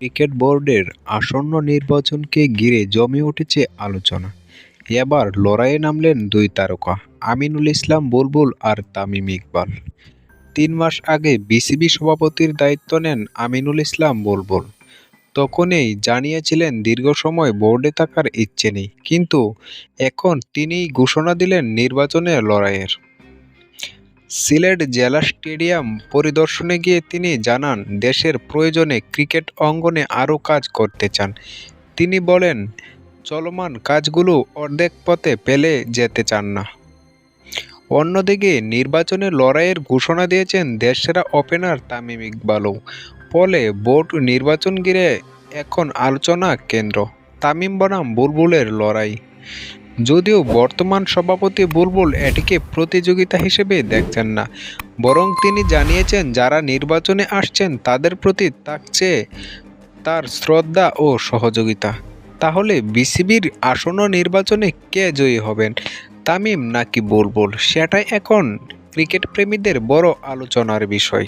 Cricket বোর্ডের আসন্ন নির্বাচনকে ঘিরে জমে উঠেছে আলোচনা। এবার লড়াইয়ে নামলেন দুই তারকা, আমিনুল ইসলাম বুলবুল আর তামিম ইকবাল। তিন মাস আগে বিসিবি সভাপতির দায়িত্ব নেন আমিনুল ইসলাম বুলবুল। তখনই জানিয়েছিলেন দীর্ঘ সময় বোর্ডে থাকার ইচ্ছে নেই, কিন্তু এখন তিনিই ঘোষণা দিলেন নির্বাচনের লড়াইয়ের। সিলেট জেলা স্টেডিয়াম পরিদর্শনে গিয়ে তিনি জানান, দেশের প্রয়োজনে ক্রিকেট অঙ্গনে আরও কাজ করতে চান। তিনি বলেন, চলমান কাজগুলো অর্ধেক পথে পেলে যেতে চান না। অন্যদিকে নির্বাচনের লড়াইয়ের ঘোষণা দিয়েছেন দেশসেরা ওপেনার তামিম ইকবালও। ফলে বোর্ড নির্বাচন ঘিরে এখন আলোচনা কেন্দ্র। তামিম বনাম বুলবুলের লড়াই। যদিও বর্তমান সভাপতি বুলবুল এটিকে প্রতিযোগিতা হিসেবে দেখছেন না, বরং তিনি জানিয়েছেন যারা নির্বাচনে আসছেন তাদের প্রতি থাকছে তার শ্রদ্ধা ও সহযোগিতা। তাহলে বিসিবির আসন্ন নির্বাচনে কে জয়ী হবেন, তামিম নাকি বুলবুল? সেটাই এখন ক্রিকেট প্রেমীদের বড় আলোচনার বিষয়।